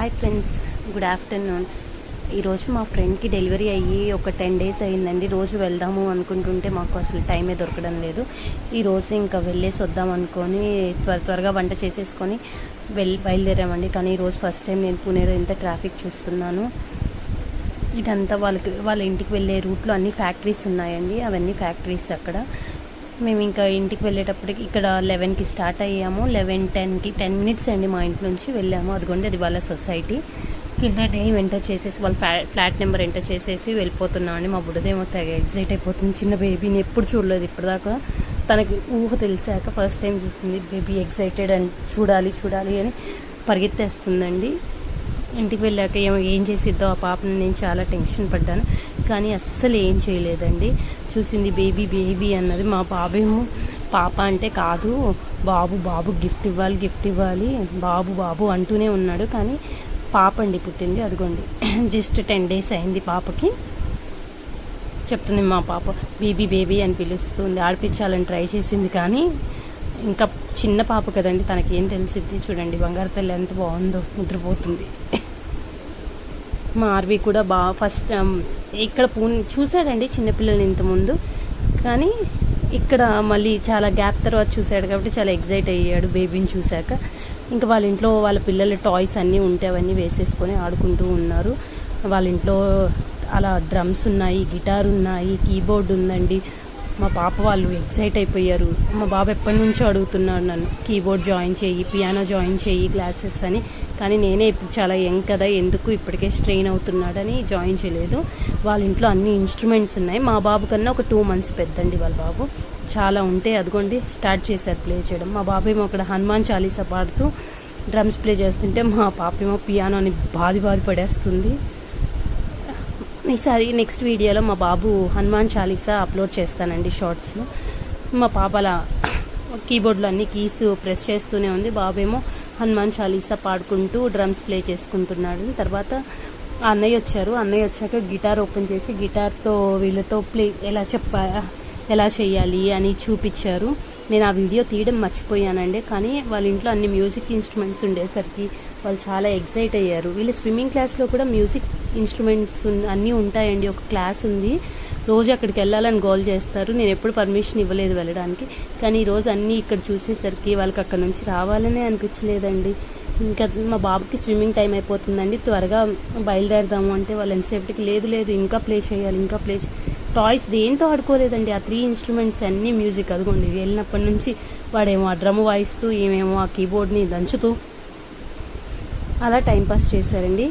Hi friends good afternoon ఈరోజు మా ఫ్రెండ్కి డెలివరీ అయ్యి ఒక టెన్ డేస్ అయిందండి. రోజు వెళ్దాము అనుకుంటుంటే మాకు అసలు టైమే దొరకడం లేదు. ఈరోజు ఇంకా వెళ్ళేసి వద్దాం అనుకొని త్వర త్వరగా వంట చేసేసుకొని వెళ్ళి బయలుదేరామండి. కానీ ఈరోజు ఫస్ట్ టైం నేను పుణేలో ఇంత ట్రాఫిక్ చూస్తున్నాను. ఇదంతా వాళ్ళకి వాళ్ళ ఇంటికి వెళ్ళే రూట్లో అన్ని ఫ్యాక్టరీస్ ఉన్నాయండి. అవన్నీ ఫ్యాక్టరీస్ అక్కడ. మేము ఇంకా ఇంటికి వెళ్ళేటప్పటికి ఇక్కడ లెవెన్కి స్టార్ట్ అయ్యాము. లెవెన్ టెన్కి టెన్ మినిట్స్ అండి మా ఇంటి నుంచి వెళ్ళాము. అదిగోండి అది వాళ్ళ సొసైటీ. కింద నేమ్ ఎంటర్ చేసేసి వాళ్ళ ఫ్లాట్ నెంబర్ ఎంటర్ చేసేసి వెళ్ళిపోతున్నామండి మా బుడ్డదేమో తెగ ఎగ్జైట్ అయిపోతుంది. చిన్న బేబీని ఎప్పుడు చూడలేదు. ఇప్పటిదాకా తనకి ఊహ తెలిసాక ఫస్ట్ టైం చూస్తుంది. బేబీ ఎగ్జైటెడ్ అండ్ చూడాలి చూడాలి అని పరిగెత్తేస్తుందండి. ఇంటికి వెళ్ళాక ఏమో ఏం చేసిద్దో ఆ పాపని నేను చాలా టెన్షన్ పడ్డాను. కానీ అస్సలు ఏం చేయలేదండి. చూసింది బేబీ బేబీ అన్నది మా బాబేమో. పాప అంటే కాదు బాబు బాబు గిఫ్ట్ ఇవ్వాలి గిఫ్ట్ ఇవ్వాలి బాబు బాబు అంటూనే ఉన్నాడు. కానీ పాప అండి పుట్టింది అదిగోండి. జస్ట్ టెన్ డేస్ అయింది పాపకి. చెప్తుంది మా పాప బేబీ బేబీ అని పిలుస్తుంది. ఆడిపించాలని ట్రై చేసింది కానీ ఇంకా చిన్న పాప కదండి తనకి ఏం తెలిసిద్ది? చూడండి బంగారు తల్లి ఎంత బాగుందో నిద్రపోతుంది మా ఆర్వి కూడా బాగా ఫస్ట్ ఇక్కడ పూ చూశాడండి చిన్నపిల్లలు ఇంతకుముందు. కానీ ఇక్కడ మళ్ళీ చాలా గ్యాప్ తర్వాత చూశాడు కాబట్టి చాలా ఎగ్జైట్ అయ్యాడు బేబీని చూశాక. ఇంకా వాళ్ళ ఇంట్లో వాళ్ళ పిల్లల టాయ్స్ అన్నీ ఉంటే అవన్నీ వేసేసుకొని ఆడుకుంటూ ఉన్నారు. వాళ్ళ ఇంట్లో అలా డ్రమ్స్ ఉన్నాయి గిటార్ ఉన్నాయి కీబోర్డ్ ఉందండి. మా పాప వాళ్ళు ఎగ్జైట్ అయిపోయారు. మా బాబు ఎప్పటి నుంచో అడుగుతున్నాడు నన్ను కీబోర్డ్ జాయిన్ చేయి పియానో జాయిన్ చేయి క్లాసెస్ అని. కానీ నేనే ఇప్పుడు చాలా యంగ్ కదా ఎందుకు ఇప్పటికే స్ట్రెయిన్ అవుతున్నాడని జాయిన్ చేయలేదు. వాళ్ళ ఇంట్లో అన్ని ఇన్స్ట్రుమెంట్స్ ఉన్నాయి. మా బాబు కన్నా ఒక టూ మంత్స్ పెద్దండి వాళ్ళ బాబు. చాలా ఉంటే అదిగోండి స్టార్ట్ చేశారు ప్లే చేయడం. మా బాబేమో ఏమో అక్కడ హనుమాన్ చాలీసా పాడుతూ డ్రమ్స్ ప్లే చేస్తుంటే మా పాప ఏమో పియానోని బాది బాధ పడేస్తుంది. ఈసారి నెక్స్ట్ వీడియోలో మా బాబు హనుమాన్ చాలీసా అప్లోడ్ చేస్తానండి షార్ట్స్లో. మా పాప అలా కీబోర్డ్లో అన్ని కీస్ ప్రెస్ చేస్తూనే ఉంది. బాబేమో హనుమాన్ చాలీసా పాడుకుంటూ డ్రమ్స్ ప్లే చేసుకుంటున్నాడు. తర్వాత అన్నయ్య వచ్చారు. అన్నయ్య వచ్చాక గిటార్ ఓపెన్ చేసి గిటార్తో వీళ్ళతో ప్లే ఎలా చెప్పా ఎలా చేయాలి అని చూపించారు. నేను ఆ వీడియో తీయడం మర్చిపోయానండి. కానీ వాళ్ళ ఇంట్లో అన్ని మ్యూజిక్ ఇన్స్ట్రుమెంట్స్ ఉండేసరికి వాళ్ళు చాలా ఎగ్జైట్ అయ్యారు. వీళ్ళు స్విమ్మింగ్ క్లాస్లో కూడా మ్యూజిక్ ఇన్స్ట్రుమెంట్స్ అన్నీ ఉంటాయండి. ఒక క్లాస్ ఉంది. రోజు అక్కడికి వెళ్ళాలని గోల్ చేస్తారు. నేను ఎప్పుడు పర్మిషన్ ఇవ్వలేదు వెళ్ళడానికి. కానీ ఈరోజు అన్నీ ఇక్కడ చూసేసరికి వాళ్ళకి అక్కడ నుంచి రావాలనే అనిపించలేదండి. ఇంకా మా బాబుకి స్విమ్మింగ్ టైం అయిపోతుందండి. త్వరగా బయలుదేరదాము అంటే వాళ్ళు ఎంతసేపటికి లేదు లేదు ఇంకా ప్లే చేయాలి ఇంకా ప్లే టాయ్స్ దేంతో ఆడుకోలేదండి. ఆ త్రీ ఇన్స్ట్రుమెంట్స్ అన్నీ మ్యూజిక్ అదిగోండి. వెళ్ళినప్పటి నుంచి వాడేమో ఆ డ్రమ్ వాయిస్తూ ఏమేమో ఆ కీబోర్డ్ని దంచుతూ అలా టైంపాస్ చేశారండి.